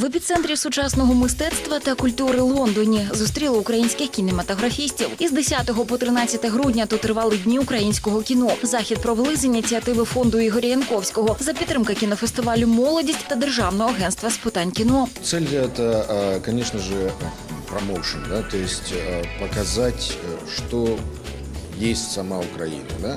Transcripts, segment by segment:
В епіцентрі сучасного мистецтва та культури Лондоні зустріли українських кінематографістів. Із 10 по 13 грудня тут тривали дні українського кіно. Захід провели з ініціативи фонду Ігоря Янковського за підтримки кінофестивалю Молодість та Державного агентства з питань кіно. Цель это, э, конечно же, промоушен, да, то есть э, показать, э, что есть сама Украина, да.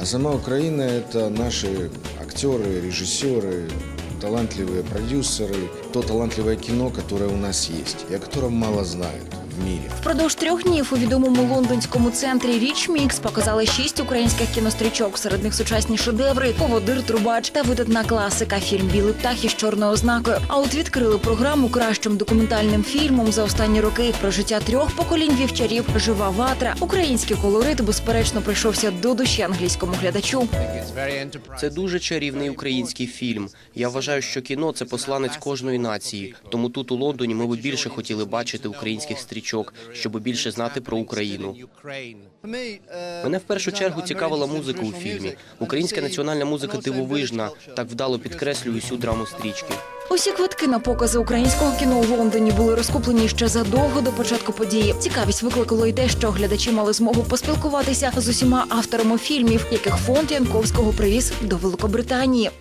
А сама Украина это наши актеры, режиссеры, талантливые продюсеры, то талантливое кино, которое у нас есть и о котором мало знают в мире. Впродовж трьох днів у відомому лондонському центрі Річ Мікс показали шість українських кінострічок. Серед них сучасні шедеври, поводир, трубач та видатна класика. Фільм Білий птах із чорною ознакою. А от відкрили програму кращим документальним фільмом за останні роки про життя трьох поколінь вівчарів. Жива ватра. Український колорит безперечно прийшовся до душі англійському глядачу. Це дуже чарівний український фільм. Я вважаю, що кіно це посланець кожної нації. Тому тут у Лондоні ми б більше хотіли бачити українських стрічок, щоб більше знати про Україну. Мене в першу чергу цікавила музика у фільмі. Українська національна музика дивовижна, так вдало підкреслює усю драму стрічки. Усі квитки на покази українського кіно у Лондоні були розкуплені ще задовго до початку події. Цікавість викликало й те, що глядачі мали змогу поспілкуватися з усіма авторами фільмів, яких фонд Янковського привіз до Великобританії.